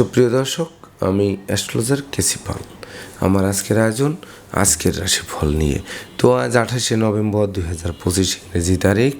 সুপ্রিয় দর্শক, আমি অ্যাস্ট্রোলজার কেসি পাল। আমার আজকের আয়োজন, আজকের রাশিফল নিয়ে। তো আজ আঠাশে নভেম্বর দু হাজার পঁচিশ ইংরেজি তারিখ।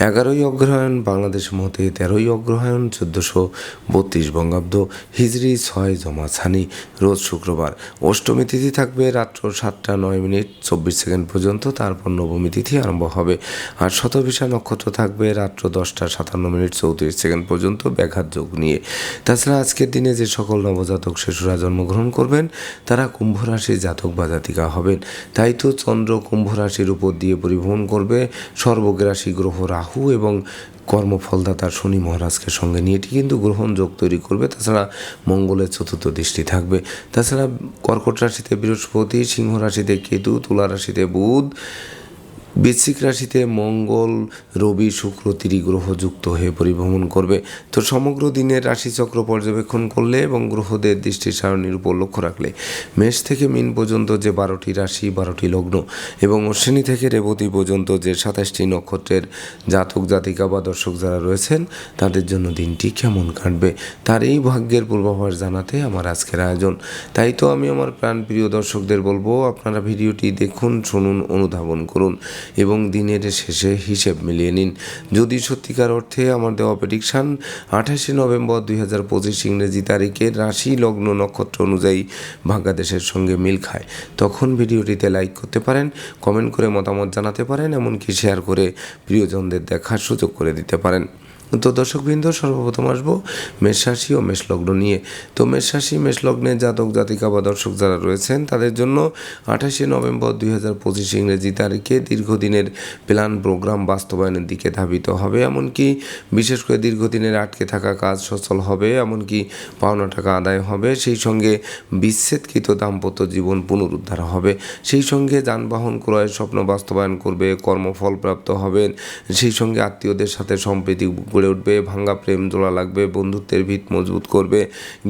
এগারোই অগ্রহায়ণ বাংলাদেশ মতে তেরোই অগ্রহায়ণ চোদ্দোশো বত্রিশ বঙ্গাব্দ হিজড়ি ছয় জমা ছানি। রোজ শুক্রবার অষ্টমী তিথি থাকবে রাত্র সাতটা নয় মিনিট চব্বিশ সেকেন্ড পর্যন্ত, তারপর নবমী তিথি আরম্ভ হবে। আর শতভিসা নক্ষত্র থাকবে রাত্র দশটা সাতান্ন মিনিট চৌত্রিশ সেকেন্ড পর্যন্ত ব্যাঘাত যোগ নিয়ে। তাছাড়া আজকের দিনে যে সকল নবজাতক শিশুরা জন্মগ্রহণ করবেন, তারা কুম্ভ রাশির জাতক বা জাতিকা হবেন। তাই তো চন্দ্র কুম্ভ রাশির উপর দিয়ে পরিভ্রমণ করবে। সর্বগ্রাসী গ্রহ রাহু এবং কর্মফলদাতার শনি মহারাজকে সঙ্গে নিয়ে এটি কিন্তু গ্রহণ যোগ তৈরি করবে। তাছাড়া মঙ্গলের চতুর্থ দৃষ্টি থাকবে। তাছাড়া কর্কট রাশিতে বৃহস্পতি, সিংহ রাশিতে কেতু, তুলা রাশিতে বুধ বৃশ্চিক রাশিতে মঙ্গল, রবি, শুক্র ত্রিগ্রহ যুক্ত হয়ে পরিভ্রমণ করবে। তো সমগ্র দিনের রাশিচক্র পর্যবেক্ষণ করলে এবং গ্রহদের দৃষ্টি সারণীর উপর লক্ষ্য রাখলে মেষ থেকে মিন পর্যন্ত যে বারোটি রাশি, বারোটি লগ্ন এবং অশ্বিনী থেকে রেবতী পর্যন্ত যে সাতাশটি নক্ষত্রের জাতক, জাতিকা বা দর্শক যারা রয়েছেন, তাদের জন্য দিনটি কেমন কাটবে? তার এই ভাগ্যের পূর্বাভাস জানাতে আমার আজকের আয়োজন। তাই তো আমি আমার প্রাণপ্রিয় দর্শকদের বলব, আপনারা ভিডিওটি দেখুন, শুনুন, অনুধাবন করুন। এবং দিনের শেষে হিসেব মিলিয়ে নিন। যদি সত্যিকার অর্থে আমার দেওয়া প্রেডিকশান আঠাশে নভেম্বর দুই হাজার পঁচিশ ইংরেজি তারিখের রাশি লগ্ন নক্ষত্র অনুযায়ী বাংলাদেশের সঙ্গে মিল খায়, তখন ভিডিওটিতে লাইক করতে পারেন কমেন্ট করে মতামত জানাতে পারেন, এমনকি শেয়ার করে প্রিয়জনদের দেখার সুযোগ করে দিতে পারেন। তো দর্শকবৃন্দ, সর্বপ্রথম আসব মেষরাশি ও মেষলগ্ন নিয়ে। তো মেষরাশি মেষলগ্নে জাতক, জাতিকা বা দর্শক যারা রয়েছেন, তাদের জন্য আঠাশে নভেম্বর দুই হাজার পঁচিশ ইংরেজি তারিখে দীর্ঘদিনের প্ল্যান, প্রোগ্রাম বাস্তবায়নের দিকে ধাবিত হবে। এমনকি বিশেষ করে দীর্ঘদিনের আটকে থাকা কাজ সচল হবে, এমনকি পাওনা টাকা আদায় হবে। সেই সঙ্গে বিচ্ছেদকৃত দাম্পত্য জীবন পুনরুদ্ধার হবে। সেই সঙ্গে যানবাহন ক্রয়ের স্বপ্ন বাস্তবায়ন করবে, কর্মফল প্রাপ্ত হবেন। সেই সঙ্গে আত্মীয়দের সাথে সম্প্রীতি গড়ে উঠবে, ভাঙ্গা প্রেম জোড়া লাগবে, বন্ধুত্বের ভিত মজবুত করবে,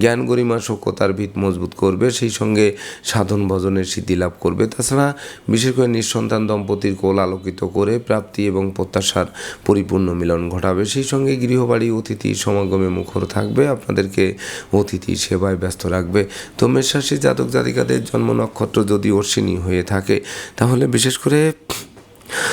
জ্ঞান গরিমা সক্ষতার ভিত মজবুত করবে, সেই সঙ্গে সাধন ভজনের সিদ্ধি লাভ করবে। তাছাড়া বিশেষ করে নিঃসন্তান দম্পতির কোল আলোকিত করে প্রাপ্তি এবং প্রত্যাশার পরিপূর্ণ মিলন ঘটাবে। সেই সঙ্গে গৃহবাড়ি, অতিথি, সমাগমে মুখর থাকবে, আপনাদেরকে অতিথি সেবায় ব্যস্ত রাখবে। তো মেষরাশি জাতক জাতিকাদের জন্ম নক্ষত্র যদি অশ্বিনী হয়ে থাকে, তাহলে বিশেষ করে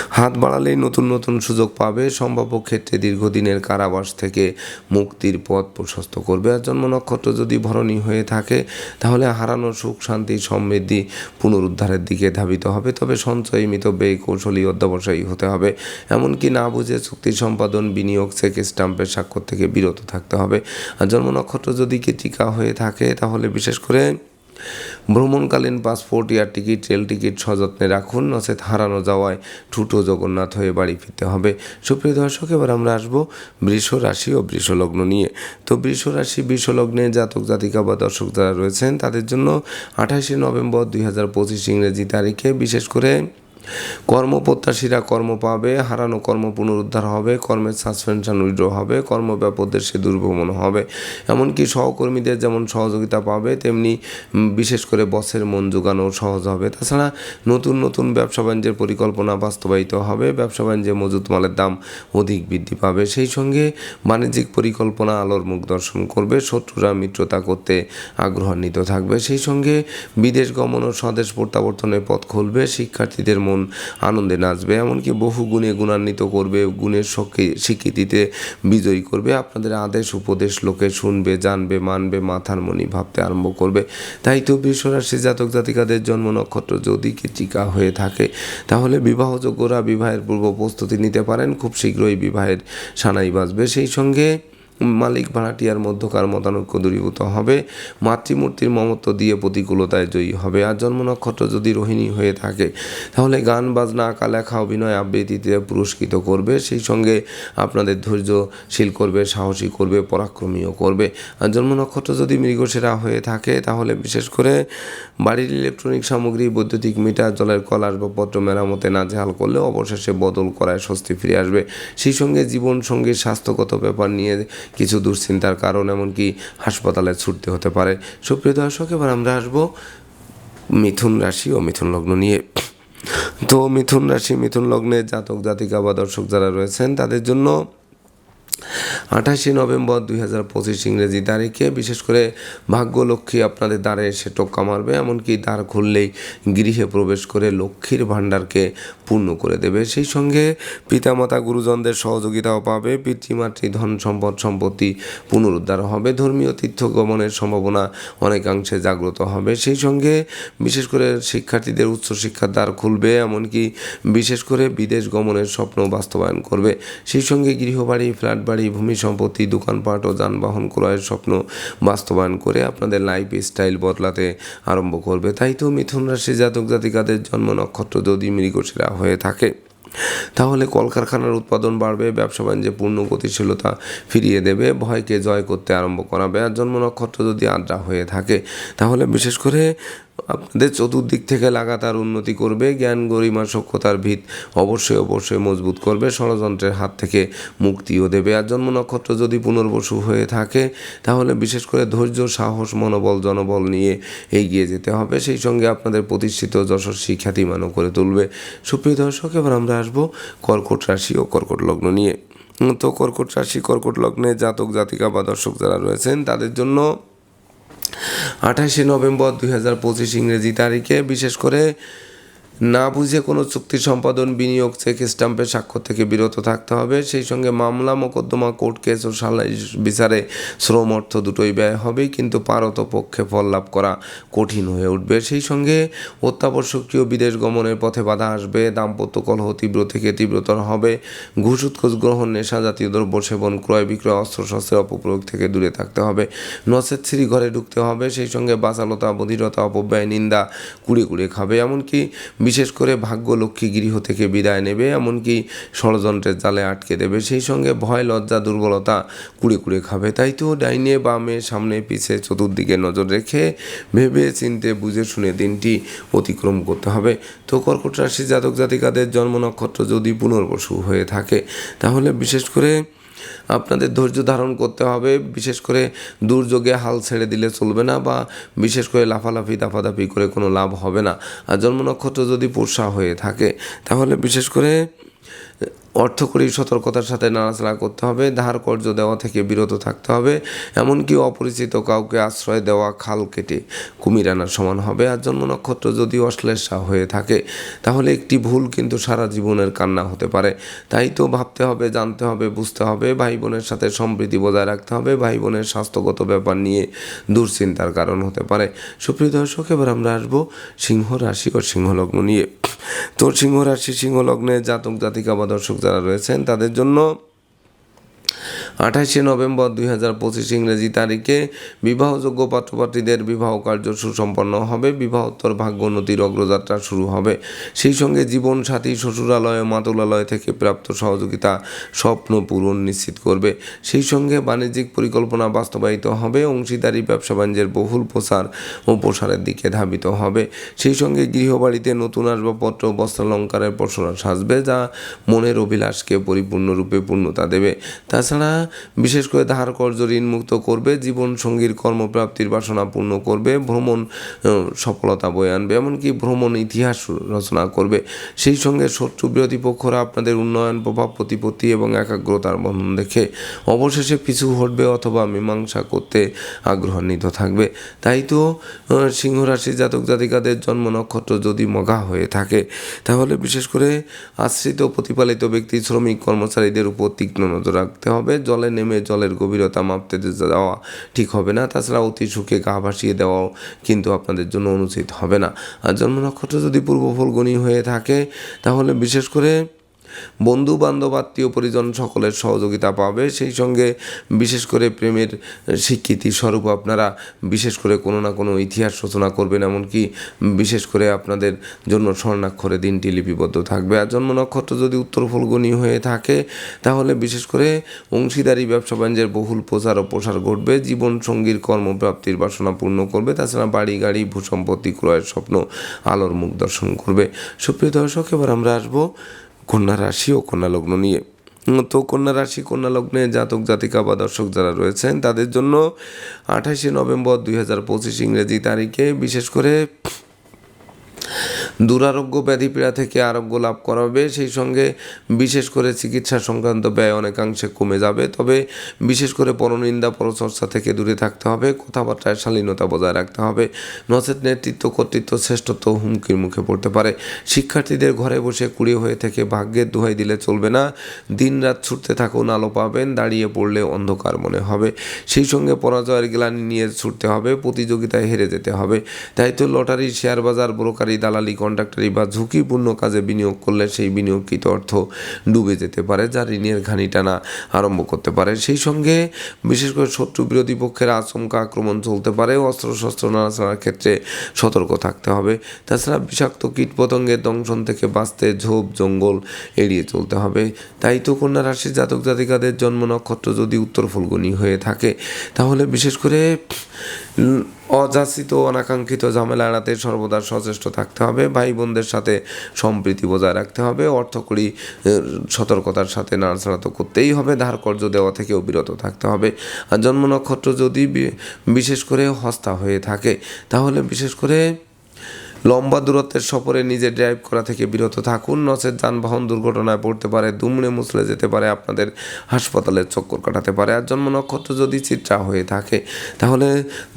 হাত বাড়ালেই নতুন নতুন সুযোগ পাবে। সম্ভাব্য ক্ষেত্রে দীর্ঘদিনের কারাবাস থেকে মুক্তির পথ প্রশস্ত করবে। আর জন্ম নক্ষত্র যদি ভরণী হয়ে থাকে, তাহলে হারানো সুখ, শান্তি, সমৃদ্ধি পুনরুদ্ধারের দিকে ধাবিত হবে। তবে সঞ্চয় মিত মিতব্যয়ী, কৌশলী অধ্যবসায়ী হতে হবে। এমনকি না বুঝে চুক্তি সম্পাদন, বিনিয়োগ, চেক স্টাম্পের স্বাক্ষর থেকে বিরত থাকতে হবে। আর জন্ম নক্ষত্র যদি কৃতিকা হয়ে থাকে, তাহলে বিশেষ করে ভ্রমণকালীন passport, air ticket, rail ticket সযত্নে রাখুন, নচেত হারানো যাওয়ায় ঠুটো জগন্নাথ হয়ে বাড়ি ফিরতে হবে। সুপ্রিয় দর্শক, এবার আমরা আসব বৃষ রাশি ও বৃষলগ্ন নিয়ে। তো বৃষ রাশি বৃষলগ্নে জাতক, জাতিকা বা দর্শক যারা রয়েছেন, তাদের জন্য আঠাশে নভেম্বর দুই হাজার পঁচিশ ইংরেজি তারিখে বিশেষ করে কর্মপ্রত্যাশীরা কর্ম পাবে, হারানো কর্ম পুনরুদ্ধার হবে, কর্মের সাসপেনশন উইড্র হবে কর্ম কর্মব্যাপদের সে দুর্ভ্রমণ হবে। এমনকি সহকর্মীদের যেমন সহযোগিতা পাবে, তেমনি বিশেষ করে বসের মন জোগানো সহজ হবে। তাছাড়া নতুন নতুন ব্যবসা বাণিজ্যের পরিকল্পনা বাস্তবায়িত হবে, ব্যবসা বাণিজ্যে মজুত মালের দাম অধিক বৃদ্ধি পাবে। সেই সঙ্গে বাণিজ্যিক পরিকল্পনা আলোর মুখ দর্শন করবে, শত্রুরা মিত্রতা করতে আগ্রহান্বিত থাকবে। সেই সঙ্গে বিদেশ গমন ও স্বদেশ প্রত্যাবর্তনের পথ খুলবে, শিক্ষার্থীদের মন আনন্দে নাচবে, এমনকি বহু গুণে গুণান্বিত করবে গুণের স্বীকৃতিতে বিজয়ী করবে। আপনাদের আদেশ, উপদেশ লোকে শুনবে, জানবে, মানবে, মাথার মনি ভাবতে আরম্ভ করবে। তাই তো বিশ্বরাশি জাতক জাতিকাদের জন্ম নক্ষত্র যদি কৃতিকা হয়ে থাকে, তাহলে বিবাহযোগ্যরা বিবাহের পূর্ব প্রস্তুতি নিতে পারেন। খুব শীঘ্রই বিবাহের সানাই বাজবে। সেই সঙ্গে মালিক ভাড়াটিয়ার মধ্যকার মতানৈক্য দূরীভূত হবে। মাতৃমূর্তির মমত্ব দিয়ে প্রতিকূলতায় জয়ী হবে। আর জন্ম নক্ষত্র যদি রোহিণী হয়ে থাকে, তাহলে গান, বাজনা আঁকা লেখা অভিনয়, আবৃত্তিতে পুরস্কৃত করবে। সেই সঙ্গে আপনাদের ধৈর্যশীল করবে, সাহসী করবে, পরাক্রমীও করবে। আর জন্ম নক্ষত্র যদি মৃগসেরা হয়ে থাকে, তাহলে বিশেষ করে বাড়ির ইলেকট্রনিক সামগ্রী, বৈদ্যুতিক মিটার, জলের কল, আসবাবপত্র, মেরামতে নাজেহাল করলে অবশেষে বদল করায় স্বস্তি ফিরে আসবে। সেই সঙ্গে জীবন সঙ্গীর স্বাস্থ্যগত ব্যাপার নিয়ে কিছু দুশ্চিন্তার কারণ, এমনকি হাসপাতালে ছুটতে হতে পারে। সুপ্রিয় দর্শক, এবার আমরা আসব মিথুন রাশি ও মিথুন লগ্ন নিয়ে। তো মিথুন রাশি, মিথুন লগ্নে জাতক জাতিকা বা দর্শক যারা রয়েছেন, তাদের জন্য আঠাশে নভেম্বর দুই হাজার পঁচিশ ইংরেজি তারিখে বিশেষ করে ভাগ্যলক্ষ্মী আপনাদের দ্বারে এসে টোক্কা মারবে, এমনকি দ্বার খুললেই গৃহে প্রবেশ করে লক্ষ্মীর ভাণ্ডারকে পূর্ণ করে দেবে। সেই সঙ্গে পিতামাতা গুরুজনদের সহযোগিতাও পাবে, পিতৃমাতৃ ধন সম্পদ সম্পত্তি পুনরুদ্ধার হবে, ধর্মীয় তীর্থ গমনের সম্ভাবনা অনেকাংশে জাগ্রত হবে। সেই সঙ্গে বিশেষ করে শিক্ষার্থীদের উচ্চশিক্ষার দ্বার খুলবে, এমনকি বিশেষ করে বিদেশ গমনের স্বপ্ন বাস্তবায়ন করবে। সেই সঙ্গে গৃহবাড়ি ফ্ল্যাট বাড়ি ভূমি সম্পত্তি, দোকানপাট ও যানবাহন ক্রয়ের স্বপ্ন বাস্তবায়ন করে আপনাদের লাইফ স্টাইল বদলাতে আরম্ভ করবে। তাই তো মিথুন রাশি জাতক জাতিকাদের জন্ম নক্ষত্র যদি মৃগশিরা হয়ে থাকে। তাহলে কলকারখানার উৎপাদন বাড়বে, ব্যবসা বাণিজ্যে পূর্ণ গতিশীলতা ফিরিয়ে দেবে, ভয়কে জয় করতে আরম্ভ করাবে। আর জন্ম নক্ষত্র যদি আড্ডা হয়ে থাকে, তাহলে বিশেষ করে আপনাদের চতুর্দিক থেকে লাগাতার উন্নতি করবে, জ্ঞান, গরিমা, সক্ষতার ভিত অবশ্যই অবশ্যই মজবুত করবে, ষড়যন্ত্রের হাত থেকে মুক্তিও দেবে। আর জন্ম নক্ষত্র যদি পুনর্বসু হয়ে থাকে, তাহলে বিশেষ করে ধৈর্য, সাহস, মনোবল, জনবল নিয়ে এগিয়ে যেতে হবে। সেই সঙ্গে আপনাদের প্রতিষ্ঠিত যশস্বী খ্যাতিমানও করে তুলবে। সুপ্রিয় দর্শক, এবার আমরা আসব, কর্কট রাশি ও কর্কট লগ্ন নিয়ে। তো কর্কট রাশি, কর্কট লগ্নে জাতক, জাতিকা বা দর্শক যারা রয়েছেন, তাদের জন্য আঠাশে নভেম্বর দুই হাজার পঁচিশ ইংরেজি তারিখে বিশেষ করে না বুঝে কোনো চুক্তি সম্পাদন, বিনিয়োগ চেক স্টাম্পের স্বাক্ষর থেকে বিরত থাকতে হবে। সেই সঙ্গে মামলা, মোকদ্দমা, কোর্ট কেস ও সালাই বিচারে শ্রম অর্থ দুটোই ব্যয় হবে, কিন্তু পারত পক্ষে ফল লাভ করা কঠিন হয়ে উঠবে। সেই সঙ্গে অত্যাবশ্যকীয় বিদেশ গমনের পথে বাধা আসবে, দাম্পত্য কলহ তীব্র থেকে তীব্রতর হবে, ঘুষ গ্রহণ, নেশা জাতীয় দ্রব্য সেবন, ক্রয় বিক্রয়, অস্ত্রশস্ত্রের অপপ্রয়োগ থেকে দূরে থাকতে হবে নসেদ শ্রী ঘরে ঢুকতে হবে, সেই সঙ্গে বাচালতা, বধিরতা, অপব্যয়, নিন্দা কুড়ে কুড়ে খাবে, এমনকি বিশেষ করে ভাগ্য লক্ষ্মী গৃহ থেকে বিদায় নেবে, এমনকি ষড়যন্ত্রের জালে আটকে দেবে, সেই সঙ্গে ভয়, লজ্জা, দুর্বলতা কুড়ে কুড়ে খাবে। তাই তো ডাইনে বামে সামনে পিছে চতুর্দিকে নজর রেখে ভেবে চিনতে বুঝে শুনে দিনটি অতিক্রম করতে হবে। তো কর্কট রাশি জাতক জাতিকাদের জন্ম নক্ষত্র যদি পুনর্বসু হয়ে থাকে, তাহলে বিশেষ করে আপনাদের ধৈর্য ধারণ করতে হবে। বিশেষ করে দুর্যোগে হাল ছেড়ে দিলে চলবে না বা বিশেষ করে লাফালাফি, দাফাদাফি করে কোনো লাভ হবে না। আর জন্ম নক্ষত্র যদি পোষা হয়ে থাকে, তাহলে বিশেষ করে অর্থকরী সতর্কতার সাথে নাড়াচাড়া করতে হবে, ধার কর্য দেওয়া থেকে বিরত থাকতে হবে, এমনকি অপরিচিত কাউকে আশ্রয় দেওয়া খাল কেটে কুমির আনার সমান হবে। আর জন্ম নক্ষত্র যদি অশ্লেষা হয়ে থাকে, তাহলে একটি ভুল কিন্তু সারা জীবনের কান্না হতে পারে। তাই তো ভাবতে হবে, জানতে হবে, বুঝতে হবে ভাই বোনের সাথে সম্প্রীতি বজায় রাখতে হবে ভাই বোনের স্বাস্থ্যগত ব্যাপার নিয়ে দুশ্চিন্তার কারণ হতে পারে। সুপ্রিয় দর্শক, এবার আমরা আসব সিংহ রাশি ও সিংহলগ্ন নিয়ে। তো সিংহ রাশি সিংহ লগ্নে জাতক জাতিকা বা দর্শক যারা রয়েছেন তাদের জন্য আঠাশে নভেম্বর দুই হাজার পঁচিশ ইংরেজি তারিখে বিবাহযোগ্য পাত্রপাত্রীদের বিবাহ কার্য সুসম্পন্ন হবে, বিবাহোত্তর ভাগ্যোন্নতির অগ্রযাত্রা শুরু হবে। সেই সঙ্গে জীবন সাথী শ্বশুরালয় মাতুলালয় থেকে প্রাপ্ত সহযোগিতা স্বপ্ন পূরণ নিশ্চিত করবে। সেই সঙ্গে বাণিজ্যিক পরিকল্পনা বাস্তবায়িত হবে, অংশীদারি, ব্যবসা বাণিজ্যের বহুল প্রসার ও প্রসারের দিকে ধাবিত হবে। সেই সঙ্গে গৃহবাড়িতে নতুন আসবাবপত্র বস্ত্রালঙ্কারের পসরা সাজবে, যা মনের অভিলাষকে পরিপূর্ণরূপে পূর্ণতা দেবে। তাছাড়া বিশেষ করে ধার কর্য ঋণমুক্ত করবে জীবন সঙ্গীর কর্মপ্রাপ্তির বাসনা পূর্ণ করবে, ভ্রমণ সফলতা বয়ে আনবে, এমনকি ভ্রমণ ইতিহাস রচনা করবে। সেই সঙ্গে শত্রু বিরোধী পক্ষরা আপনাদের উন্নয়ন, প্রভাব, প্রতিপত্তি এবং একাগ্রতার বন্ধন দেখে অবশেষে পিছু হটবে অথবা মীমাংসা করতে আগ্রহান্বিত থাকবে। তাই তো সিংহ রাশি জাতক জাতিকাদের জন্ম নক্ষত্র যদি মগা হয়ে থাকে, তাহলে বিশেষ করে আশ্রিত প্রতিপালিত ব্যক্তি শ্রমিক কর্মচারীদের উপর তীক্ষ্ণ নজর রাখতে হবে। জলে নেমে জলের গভীরতা মাপতে যাওয়া ঠিক হবে না, তাছাড়া অতি সুখে গা ভাসিয়ে দেওয়াও কিন্তু আপনাদের জন্য অনুচিত হবে না। আর জন্ম নক্ষত্র যদি পূর্ব ফলগুণী হয়ে থাকে, তাহলে বিশেষ করে বন্ধু বান্ধব আত্মীয় পরিজন সকলের সহযোগিতা পাবে। সেই সঙ্গে বিশেষ করে প্রেমের স্বীকৃতি স্বরূপ আপনারা বিশেষ করে কোনো না কোনো ইতিহাস রচনা করবেন, এমনকি বিশেষ করে আপনাদের জন্য স্বর্ণাক্ষরে দিনটি লিপিবদ্ধ থাকবে। আর জন্ম নক্ষত্র যদি উত্তর ফলগুনি হয়ে থাকে, তাহলে বিশেষ করে অংশীদারি, ব্যবসা বাণিজ্যের বহুল প্রচার ও প্রসার ঘটবে। জীবন সঙ্গীর কর্মপ্রাপ্তির বাসনা পূর্ণ করবে। তাছাড়া বাড়ি, গাড়ি, ভূসম্পত্তি, ক্রয়ের স্বপ্ন, আলোর মুখ দর্শন করবে। সুপ্রিয় দর্শক, এবার আমরা আসব কন্যা রাশি ও কন্যা লগ্ন নিয়ে। তো কন্যা রাশি, কন্যা লগ্নে জাতক, জাতিকা বা দর্শক যারা রয়েছেন, তাদের জন্য আঠাশে নভেম্বর দুই হাজার পঁচিশ ইংরেজি তারিখে বিশেষ করে দুরারোগ্য ব্যাধি পীড়া থেকে আরোগ্য লাভ করাবে। সেই সঙ্গে বিশেষ করে চিকিৎসা সংক্রান্ত ব্যয় অনেকাংশে কমে যাবে। তবে বিশেষ করে পরনিন্দা, পরচর্চা থেকে দূরে থাকতে হবে। কথাবার্তায় শালীনতা বজায় রাখতে হবে। নচেত নেতৃত্ব, কর্তৃত্ব শ্রেষ্ঠত্ব হুমকির মুখে পড়তে পারে। শিক্ষার্থীদের ঘরে বসে কুড়িয়ে হয়ে থেকে ভাগ্যের দোহাই দিলে চলবে না। দিন রাত ছুটতে থাকুন, আলো পাবেন, দাঁড়িয়ে পড়লে অন্ধকার মনে হবে। সেই সঙ্গে পরাজয়ের গ্লানি নিয়ে ছুটতে হবে, প্রতিযোগিতায় হেরে যেতে হবে। তাই তো লটারি শেয়ার বাজার ব্রোকারি, দালালি কন্ট্রাক্টারি বা ঝুঁকিপূর্ণ কাজে বিনিয়োগ করলে সেই বিনিয়োগকৃত অর্থ ডুবে যেতে পারে, যা ঋণের ঘানি টানা আরম্ভ করতে পারে। সেই সঙ্গে বিশেষ করে শত্রু বিরোধী পক্ষের আচমকা আক্রমণ চলতে পারে, অস্ত্রশস্ত্র নাড়াচাড়ার ক্ষেত্রে সতর্ক থাকতে হবে। তাছাড়া বিষাক্ত কীটপতঙ্গের দংশন থেকে বাঁচতে ঝোপ, জঙ্গল এড়িয়ে চলতে হবে। তাই তো কন্যা রাশির জাতক জাতিকাদের জন্ম নক্ষত্র যদি উত্তর ফলগুনি হয়ে থাকে, তাহলে বিশেষ করে অযাচিত, অনাকাঙ্ক্ষিত ঝামেলা এড়াতে সর্বদা সচেষ্ট থাকতে হবে। ভাই বোনদের সাথে সম্প্রীতি বজায় রাখতে হবে। অর্থকরী সতর্কতার সাথে নাড়াচাড়া তো করতেই হবে। ধার কর্য দেওয়া থেকেও বিরত থাকতে হবে। আর জন্ম নক্ষত্র যদি বিশেষ করে হস্তা হয়ে থাকে, তাহলে বিশেষ করে লম্বা দূরত্বের সফরে নিজে ড্রাইভ করা থেকে বিরত থাকুন। নচেত যানবাহন দুর্ঘটনায় পড়তে পারে, দুমড়ে মুচলে যেতে পারে, আপনাদের হাসপাতালের চক্কর কাটাতে পারে। আর জন্ম নক্ষত্র যদি চিত্রা হয়ে থাকে, তাহলে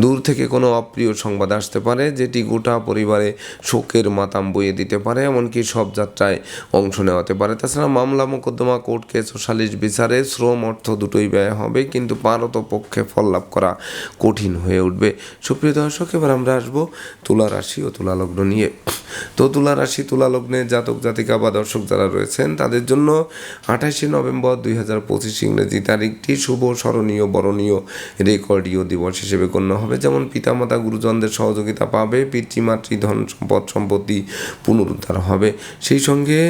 দূর থেকে কোনো অপ্রিয় সংবাদ আসতে পারে, যেটি গোটা পরিবারে শোকের মাতাম বইয়ে দিতে পারে, এমনকি সব যাত্রায় অংশ নেওয়াতে পারে। তাছাড়া মামলা, মোকদ্দমা, কোর্ট কেস ও সালিশ বিচারে শ্রম অর্থ দুটোই ব্যয় হবে, কিন্তু পারত পক্ষে ফল লাভ করা কঠিন হয়ে উঠবে। সুপ্রিয় দর্শক, এবার আমরা আসব তুলা রাশি ও তুলা লগ্ন নিয়ে। তো তুলা রাশি, তুলা লগ্নে জাতক, জাতিকা বা দর্শক যারা রয়েছেন, তাদের জন্য আঠাশে নভেম্বর দুই হাজার পঁচিশ ইংরেজি তারিখটি শুভ, স্মরণীয়, বরণীয় রেকর্ডীয় দিবস হিসেবে গণ্য হবে। যেমন পিতামাতা, গুরুজনদের সহযোগিতা পাবে, পিতৃমাতৃ ধন সম্পদ, সম্পত্তি পুনরুদ্ধার হবে। সেই সঙ্গে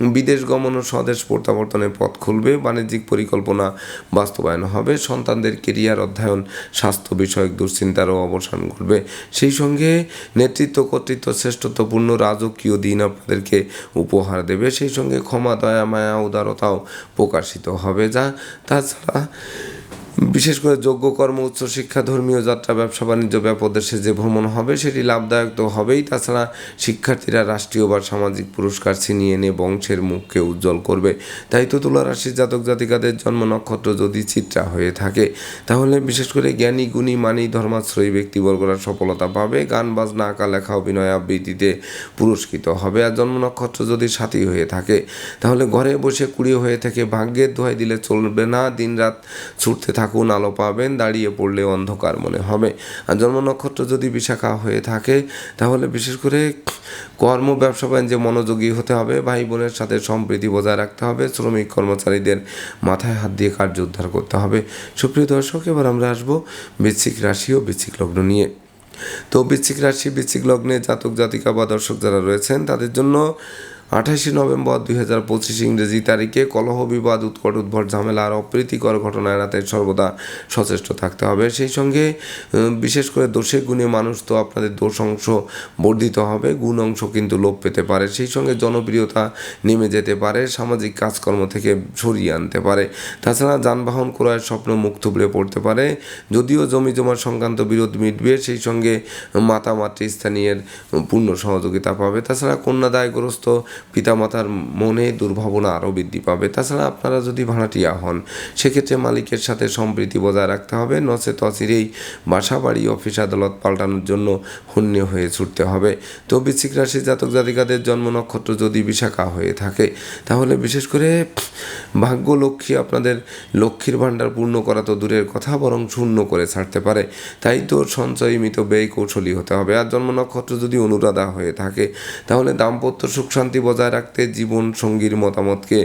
বিদেশ গমন ও স্বদেশ প্রত্যাবর্তনের পথ খুলবে, বাণিজ্যিক পরিকল্পনা বাস্তবায়ন হবে, সন্তানদের কেরিয়ার অধ্যয়ন, স্বাস্থ্য বিষয়ক দুশ্চিন্তারও অবসান ঘটবে। সেই সঙ্গে নেতৃত্ব কর্তৃত্ব শ্রেষ্ঠত্বপূর্ণ রাজকীয় দিন আপনাদেরকে উপহার দেবে। সেই সঙ্গে ক্ষমা, দয়া, মায়া, উদারতাও প্রকাশিত হবে। যা তাছাড়া বিশেষ করে যোগ্য কর্ম উচ্চশিক্ষা ধর্মীয় যাত্রা, ব্যবসা, বাণিজ্য ব্যাপদেশে যে ভ্রমণ হবে, সেটি লাভদায়ক তো হবেই। তাছাড়া শিক্ষার্থীরা রাষ্ট্রীয় বা সামাজিক পুরস্কার ছিনিয়ে এনে বংশের মুখকে উজ্জ্বল করবে। তাই তো তুলা রাশির জাতক জাতিকাদের জন্ম নক্ষত্র যদি চিত্রা হয়ে থাকে, তাহলে বিশেষ করে জ্ঞানী, গুণী, মানি, ধর্মাশ্রয়ী ব্যক্তিবর্গরা সফলতা পাবে। গান, বাজনা, আঁকা, লেখা, অভিনয় আবৃত্তিতে পুরস্কৃত হবে। আর জন্ম নক্ষত্র যদি সাথী হয়ে থাকে, তাহলে ঘরে বসে কুড়িয়ে হয়ে থেকে ভাগ্যের দোহাই দিলে চলবে না। দিনরাত ছুটতে থাকুন আলো পাবেন, দাঁড়িয়ে পড়লে অন্ধকার মনে হবে। আর জন্ম নক্ষত্র যদি বিশাখা হয়ে থাকে, তাহলে বিশেষ করে কর্ম ব্যবসা বাণিজ্যে মনোযোগী হতে হবে ভাই বোনের সাথে সম্প্রীতি বজায় রাখতে হবে, শ্রমিক কর্মচারীদের মাথায় হাত দিয়ে কার্য উদ্ধার করতে হবে। সুপ্রিয় দর্শক, এবার আমরা আসব বৃশ্চিক রাশি ও বৃশ্চিক লগ্ন নিয়ে। তো বৃশ্চিক রাশি, বৃশ্চিক লগ্নে জাতক জাতিকা বা দর্শক যারা রয়েছেন, তাদের জন্য আঠাশে নভেম্বর দুই হাজার পঁচিশ ইংরেজি তারিখে কলহ, বিবাদ, উৎকট, উদ্ভট, ঝামেলা আর অপ্রীতিকর ঘটনা এড়াতে সর্বদা সচেষ্ট থাকতে হবে। সেই সঙ্গে বিশেষ করে দোষে গুণে মানুষ তো আপনাদের দোষ অংশ বর্ধিত হবে, গুণ অংশ কিন্তু লোপ পেতে পারে। সেই সঙ্গে জনপ্রিয়তা নেমে যেতে পারে, সামাজিক কাজকর্ম থেকে সরিয়ে আনতে পারে। তাছাড়া যানবাহন ক্রয়ের স্বপ্ন মুখ থুবড়ে পড়তে পারে, যদিও জমি জমা সংক্রান্ত বিরোধ মিটবে, সেই সঙ্গে মাতৃ স্থানীয়ের পূর্ণ সহযোগিতা পাবে। তাছাড়া কন্যাদায়গ্রস্ত পিতামাতার মনে দুর্ভাবনা আরও বৃদ্ধি পাবে। তাছাড়া আপনারা যদি ভাড়াটিয়া হন, সেক্ষেত্রে মালিকের সাথে সম্প্রীতি বজায় রাখতে হবে। নচে অচিরেই বাসা বাড়ি অফিস আদালত পাল্টানোর জন্য হন্য হয়ে ছুটতে হবে। তো বৃশ্চিক রাশি জাতক জাতিকাদের জন্ম নক্ষত্র যদি বিশাখা হয়ে থাকে, তাহলে বিশেষ করে ভাগ্য লক্ষ্মী আপনাদের লক্ষ্মীর ভাণ্ডার পূর্ণ করা তো দূরের কথা, বরং শূন্য করে ছাড়তে পারে। তাই তো সঞ্চয় মিত ব্যয় কৌশলী হতে হবে। আর জন্ম নক্ষত্র যদি অনুরাধা হয়ে থাকে, তাহলে দাম্পত্য সুখ শান্তি বজায় রাখতে জীবন সঙ্গীর মতামতকে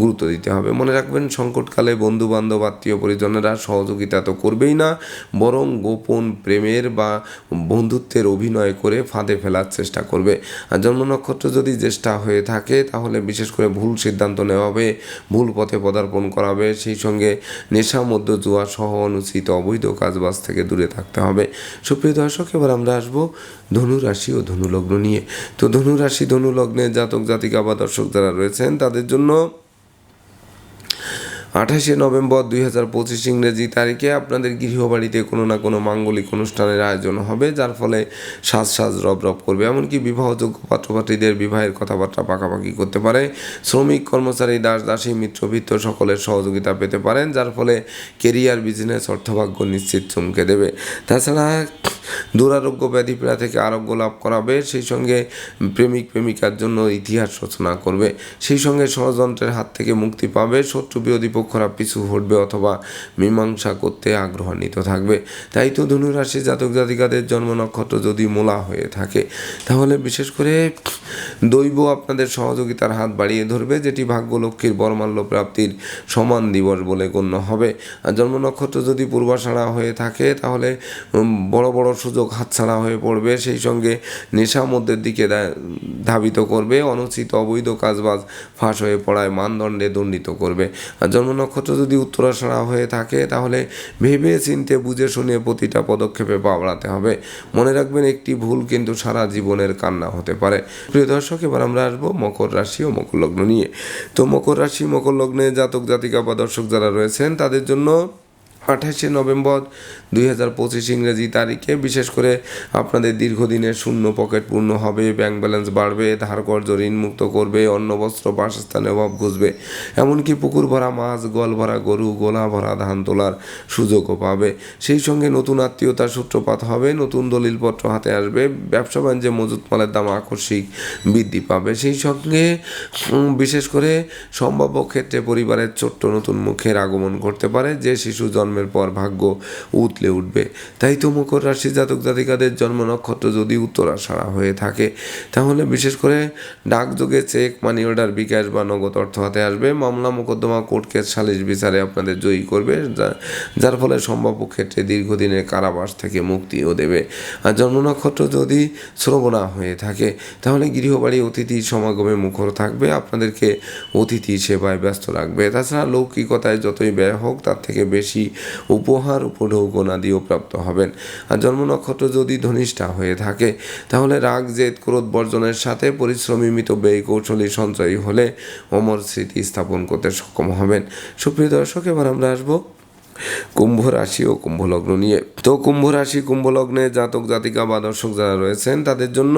গুরুত্ব দিতে হবে। মনে রাখবেন, সংকটকালে বন্ধু বান্ধব আত্মীয় পরিজনেরা সহযোগিতা তো করবেই না, বরং গোপন প্রেমের বা বন্ধুত্বের অভিনয় করে ফাঁদে ফেলার চেষ্টা করবে। আর জন্ম নক্ষত্র যদি জ্যেষ্ঠা হয়ে থাকে, তাহলে বিশেষ করে ভুল সিদ্ধান্ত নেওয়া হবে, ভুল পথে পদার্পণ করাবে সেই সঙ্গে নেশা মধ্য জুয়া সহ অনুচিত অবৈধ কাজবাজ থেকে দূরে থাকতে হবে। সুপ্রিয় দর্শক, এবার আমরা আসব ধনু রাশি ও ধনুলগ্ন নিয়ে। তো ধনু রাশি ধনু লগ্নের জাতক জাতিকা বা দর্শক যারা রয়েছেন, তাদের জন্য আঠাশে নভেম্বর দুই হাজার পঁচিশ ইংরেজি তারিখে আপনাদের গৃহবাড়িতে কোনো না কোনো মাঙ্গলিক অনুষ্ঠানের আয়োজন হবে, যার ফলে সাজ সাজ রব রব করবে। এমনকি বিবাহযোগ্য পাত্রপাত্রীদের বিবাহের কথাবার্তা পাকাপাকি করতে পারে। শ্রমিক, কর্মচারী, দাস, দাসী মিত্রভিত্ত সকলের সহযোগিতা পেতে পারেন, যার ফলে কেরিয়ার বিজনেস অর্থভাগ্য নিশ্চিত চমকে দেবে। তাছাড়া দুরারোগ্য ব্যাধি পীড়া থেকে আরোগ্য লাভ করাবে, সেই সঙ্গে প্রেমিক প্রেমিকার জন্য ইতিহাস রচনা করবে, সেই সঙ্গে ষড়যন্ত্রের হাত থেকে মুক্তি পাবে, শত্রু বিরোধী পক্ষরা পিছু হটবে অথবা মীমাংসা করতে আগ্রহান্বিত থাকবে। তাই তো ধনুরাশি জাতক জাতিকাদের জন্ম নক্ষত্র যদি মোলা হয়ে থাকে, তাহলে বিশেষ করে দৈব আপনাদের সহযোগিতার হাত বাড়িয়ে ধরবে, যেটি ভাগ্য লক্ষ্মীর বরমাল্য প্রাপ্তির সমান দিবস বলে গণ্য হবে। আর জন্ম নক্ষত্র যদি পূর্বাষাড়া হয়ে থাকে, তাহলে বড় বড় সুযোগ হাতছাড়া হয়ে পড়বে, সেই সঙ্গে নেশা মধ্যের দিকে ধাবিত করবে, অনুচিত অবৈধ কাজবাজ ফাঁস হয়ে পড়ায় মানদণ্ডে দণ্ডিত করবে। আর জন্ম নক্ষত্র যদি উত্তরাষাড়া হয়ে থাকে, তাহলে ভেবে চিনতে বুঝে শুনে প্রতিটা পদক্ষেপে পা হবে। মনে রাখবেন, একটি ভুল কিন্তু সারা জীবনের কান্না হতে পারে। প্রিয় দর্শক, এবার আমরা আসব মকর রাশি ও মকর লগ্ন নিয়ে। তো মকর রাশি, মকর লগ্নে জাতক জাতিকা বা দর্শক যারা রয়েছেন, তাদের জন্য আঠাশে নভেম্বর দুই হাজার পঁচিশ ইংরেজি তারিখে। বিশেষ করে আপনাদের দীর্ঘদিনের শূন্য পকেট পূর্ণ হবে, ব্যাংক ব্যালেন্স বাড়বে, ধার কর্য ঋণ মুক্ত করবে, অন্ন, বস্ত্র, বাসস্থানে অভাব ঘুষবে। এমনকি পুকুর ভরা মাছ গোয়াল ভরা গরু, গোলা ভরা ধান তোলার সুযোগও পাবে। সেই সঙ্গে নতুন আত্মীয়তার সূত্রপাত হবে, নতুন দলিলপত্র হাতে আসবে, ব্যবসা বাণিজ্যে মজুত মালের দাম আকস্মিক বৃদ্ধি পাবে। সেই সঙ্গে বিশেষ করে সম্ভাব্য ক্ষেত্রে পরিবারের ছোট্ট নতুন মুখের আগমন ঘটতে পারে। যে শিশু জন্মের পর ভাগ্য উতলে উঠবে। তাই তো মকর রাশি জাতক জাতিকাদের জন্ম নক্ষত্র যদি উত্তরাষাড়া হয়ে থাকে, তাহলে বিশেষ করে ডাকযোগে চেক মানি অর্ডার বিকাশ বা নগদ অর্থ হাতে আসবে। মামলা, মোকদ্দমা, কোর্ট কেস, সালিশ, বিচারে আপনাদের জয়ী করবে যার ফলে সম্ভাব্য ক্ষেত্রে দীর্ঘদিনের কারাবাস থেকে মুক্তিও দেবে। আর জন্ম নক্ষত্র যদি শ্রবণা হয়ে থাকে, তাহলে গৃহবাড়ি, অতিথি সমাগমে মুখর থাকবে, আপনাদেরকে অতিথি সেবায় ব্যস্ত রাখবে। তাছাড়া লৌকিকতায় যতই ব্যয় হোক, তার থেকে বেশি উপহার উপঢৌকনা দিয়েও প্রাপ্ত হবেন। আর জন্ম নক্ষত্র যদি ধনিষ্ঠা হয়ে থাকে, তাহলে রাগ, জেদ, ক্রোধ বর্জনের সাথে পরিশ্রমী মিত ব্যয় কৌশলী সঞ্চয়ী হলে অমর স্মৃতি স্থাপন করতে সক্ষম হবেন। সুপ্রিয় দর্শক, এবার আমরা আসব কুম্ভ রাশি ও কুম্ভ লগ্ন নিয়ে। তো কুম্ভ রাশি, কুম্ভ লগ্নে জাতক, জাতিকা বা দর্শক যারা রয়েছেন, তাদের জন্য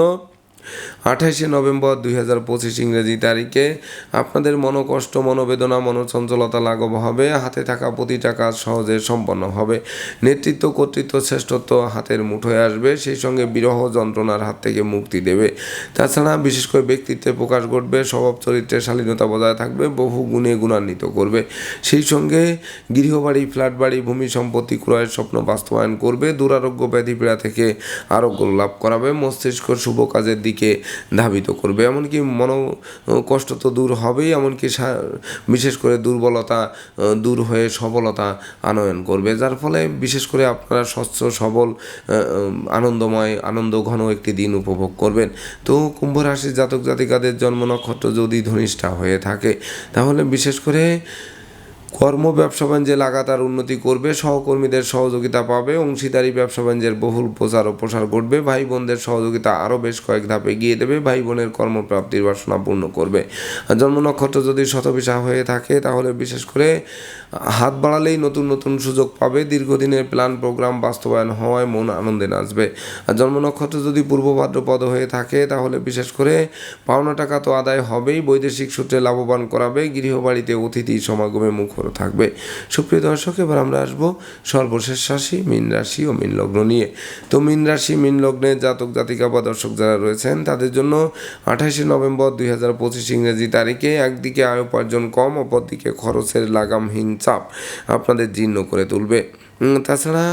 আঠাশে নভেম্বর দুই হাজার পঁচিশ ইংরেজি তারিখে আপনাদের মনোকষ্ট, মনোবেদনা, মনোচঞ্চলতা লাঘব হবে। হাতে থাকা প্রতিটা কাজ সহজে সম্পন্ন হবে। নেতৃত্ব, কর্তৃত্ব, শ্রেষ্ঠত্ব হাতের মুঠোয় আসবে। সেই সঙ্গে বিরহ যন্ত্রণার হাত থেকে মুক্তি দেবে। তাছাড়া বিশেষ করে ব্যক্তিত্বের প্রকাশ ঘটবে, স্বভাব চরিত্রের শালীনতা বজায় থাকবে, বহু গুণে গুণান্বিত করবে। সেই সঙ্গে গৃহবাড়ি ফ্ল্যাট বাড়ি ভূমি সম্পত্তি ক্রয়ের স্বপ্ন বাস্তবায়ন করবে। দুরারোগ্য ব্যাধি পীড়া থেকে আরোগ্য লাভ করাবে। মস্তিষ্ক শুভ কাজের দিকে ধাবিত করবে। এমনকি মন কষ্ট তো দূর হবেই, এমনকি বিশেষ করে দুর্বলতা দূর হয়ে সবলতা আনয়ন করবে। যার ফলে বিশেষ করে আপনারা স্বচ্ছ, সবল আনন্দময় আনন্দ ঘন একটি দিন উপভোগ করবেন। তো কুম্ভ রাশির জাতক জাতিকাদের জন্ম নক্ষত্র যদি ধনিষ্ঠা হয়ে থাকে, তাহলে বিশেষ করে কর্ম ব্যবসা বাণিজ্যে লাগাতার উন্নতি করবে, সহকর্মীদের সহযোগিতা পাবে, অংশীদারি ব্যবসা বাণিজ্যের বহুল প্রচার ও প্রসার ঘটবে ভাই বোনদের সহযোগিতা আরও বেশ কয়েক ধাপে এগিয়ে দেবে ভাই বোনের কর্মপ্রাপ্তির বাসনা পূর্ণ করবে। জন্ম নক্ষত্র যদি শতবিশা হয়ে থাকে, তাহলে বিশেষ করে হাত বাড়ালেই নতুন নতুন সুযোগ পাবে, দীর্ঘদিনের প্ল্যান, প্রোগ্রাম বাস্তবায়ন হওয়ায় মন আনন্দে নাচবে। জন্ম নক্ষত্র যদি পূর্ব ভাদ্রপদ হয়ে থাকে, তাহলে বিশেষ করে পাওনা টাকা তো আদায় হবেই, বৈদেশিক সূত্রে লাভবান করাবে, গৃহবাড়িতে অতিথি সমাগমে মুখর থাকবে। সুপ্রিয় দর্শক, এবার আমরা আসব সর্বশেষ রাশি, মীন রাশি ও মীন লগ্ন নিয়ে। তো মীন রাশি, মীন লগ্নে জাতক, জাতিকা বা দর্শক যারা রয়েছেন, তাদের জন্য আঠাশে নভেম্বর দুই হাজার পঁচিশ ইংরেজি তারিখে একদিকে আয় উপার্জন কম, অপরদিকে খরচের লাগামহীন চাপ আপনাদের জীর্ণ করে তুলবে। তাছাড়া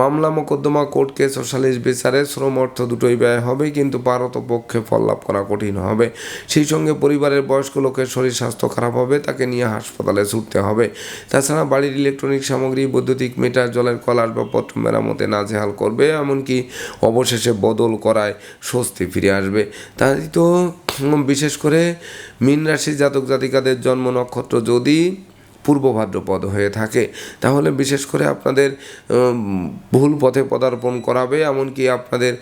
মামলা মোকদ্দমা কোর্ট কেস ও সালিশ বিচারে শ্রম অর্থ দুটোই ব্যয় হবে, কিন্তু পারত পক্ষে ফল লাভ করা কঠিন হবে। সেই সঙ্গে পরিবারের বয়স্ক লোকের শরীর, স্বাস্থ্য খারাপ হবে, তাকে নিয়ে হাসপাতালে ছুটতে হবে। তাছাড়া বাড়ির ইলেকট্রনিক সামগ্রী, বৈদ্যুতিক মিটার, জলের কল আসবাবপত্র মেরামতে নাজেহাল করবে, এমনকি অবশেষে বদল করায় স্বস্তি ফিরে আসবে। তাই তো বিশেষ করে মীন রাশির জাতক জাতিকাদের জন্ম নক্ষত্র যদি পূর্ব ভাদ্রপদ হয়ে থাকে। তাহলে বিশেষ করে আপনাদের ভুল পথে পদার্পণ করাবে এমনকি আপনাদের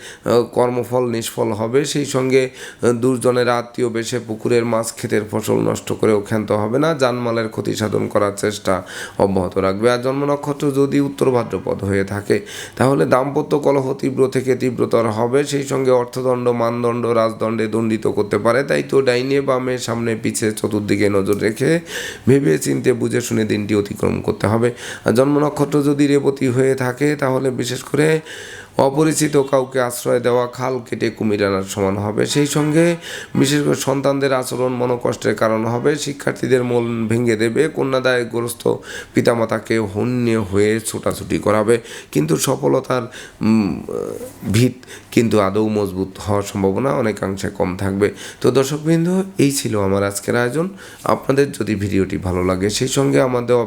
কর্মফল নিষ্ফল হবে। সেই সঙ্গে আহ, দুর্জনের আত্মীয় বেশে পুকুরের মাছ ক্ষেতের ফসল নষ্ট করেও ক্ষান্ত হবে না। জানমালের ক্ষতি সাধন করার চেষ্টা অব্যাহত রাখবে। আর জন্ম নক্ষত্র যদি উত্তর ভাদ্রপদ হয়ে থাকে তাহলে দাম্পত্য কলহ তীব্র থেকে তীব্রতর হবে। সেই সঙ্গে অর্থদণ্ড মানদণ্ড রাজদণ্ডে দণ্ডিত করতে পারে। তাই তো ডাইনে বামে সামনে পিছে চতুর্দিকে নজর রেখে ভেবে চিনতে বুঝে শুনে দিনটি অতিক্রম করতে হবে। আর জন্ম নক্ষত্র যদি রেবতী হয়ে থাকে, তাহলে বিশেষ করে অপরিচিত কাউকে আশ্রয় দেওয়া, খাল কেটে কুমির আনার সমান হবে। সেই সঙ্গে বিশেষ করে সন্তানদের আচরণ মনোকষ্টের কারণ হবে। শিক্ষার্থীদের মন ভেঙে দেবে। কন্যাদায়গ্রস্ত পিতামাতাকে হন্য হয়ে ছোটাছুটি করাবে। কিন্তু সফলতার ভিত কিন্তু আদৌ মজবুত হওয়ার সম্ভাবনা অনেকাংশে কম থাকবে। তো দর্শকবৃন্দ, এই ছিল আমার আজকের আয়োজন। আপনাদের যদি ভিডিওটি ভালো লাগে, সেই সঙ্গে আমার দেওয়া